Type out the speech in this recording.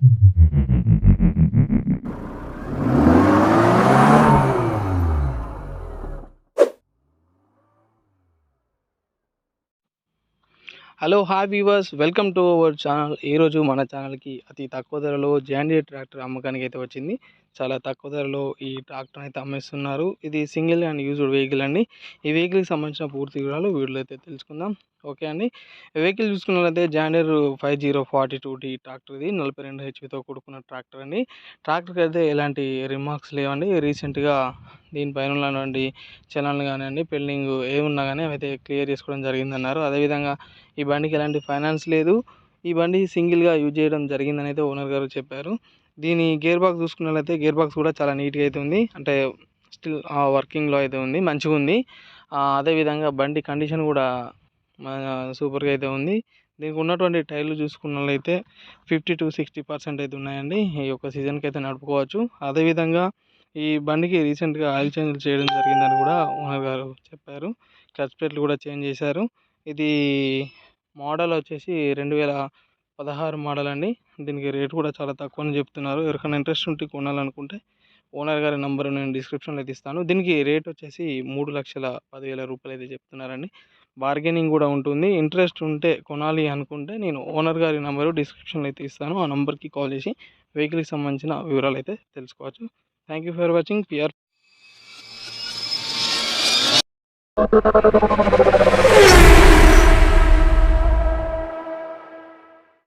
Hello hi weavers welcome to our channel ఈరోజు మన ఛానల్కి అతి తక్కువ ధరలో జాండీ ట్రాక్టర్ అమ్మకానికి అయితే వచ్చింది. చాలా తక్కువ ధరలో ఈ ట్రాక్టర్ అయితే అమ్మేస్తున్నారు. ఇది సింగిల్ అండ్ యూజ్డ్ వెహికల్ అండి. ఈ వెహికల్కి సంబంధించిన పూర్తి వివరాలు వీడియోలో అయితే తెలుసుకుందాం. ఓకే అండి. వెహికల్ చూసుకున్నట్లయితే John Deere five zero forty two T tractor ఇది. నలభై రెండు హెచ్పితో కూడుకున్న ట్రాక్టర్ అండి. ట్రాక్టర్కి అయితే ఎలాంటి రిమార్క్స్ లేవండి. రీసెంట్గా దీనిపైన ఉన్నటువంటి చలన్లు కానివ్వండి పెండింగ్ ఏమున్నా కానీ అయితే క్లియర్ చేసుకోవడం జరిగిందన్నారు. అదేవిధంగా ఈ బండికి ఎలాంటి ఫైనాన్స్ లేదు. ఈ బండి సింగిల్గా యూజ్ చేయడం జరిగిందని అయితే ఓనర్ గారు చెప్పారు. దీని గేర్ బాక్స్ చూసుకున్నట్లయితే గేర్ బాక్స్ కూడా చాలా నీట్గా అయితే ఉంది. అంటే స్టిల్ వర్కింగ్లో అయితే ఉంది మంచిగా ఉంది. అదేవిధంగా బండి కండిషన్ కూడా సూపర్గా అయితే ఉంది. దీనికి ఉన్నటువంటి టైర్లు చూసుకున్నట్లయితే ఫిఫ్టీ టు సిక్స్టీ పర్సెంట్ అయితే ఉన్నాయండి. ఈ యొక్క సీజన్కి అయితే నడుపుకోవచ్చు. అదేవిధంగా ఈ బండికి రీసెంట్గా ఆయిల్ చేంజ్ చేయడం జరిగిందని కూడా ఓనర్ గారు చెప్పారు. క్లచ్ ప్లేట్లు కూడా చేంజ్ చేశారు. ఇది మోడల్ వచ్చేసి రెండు వేల పదహారు మోడల్ అండి. దీనికి రేట్ కూడా చాలా తక్కువ అని చెప్తున్నారు. ఎవరికైనా ఇంట్రెస్ట్ ఉంటే కొనాలనుకుంటే ఓనర్ గారి నెంబర్ నేను డిస్క్రిప్షన్లో అయితే ఇస్తాను దీనికి రేట్ వచ్చేసి మూడు లక్షల పదివేల రూపాయలు అయితే చెప్తున్నారండి. బార్గెనింగ్ కూడా ఉంటుంది. ఇంట్రెస్ట్ ఉంటే కొనాలి అనుకుంటే నేను ఓనర్ గారి నెంబరు డిస్క్రిప్షన్లో అయితే ఇస్తాను. ఆ నెంబర్కి కాల్ చేసి వెహికల్కి సంబంధించిన వివరాలు అయితే తెలుసుకోవచ్చు. Thank you for watching. PR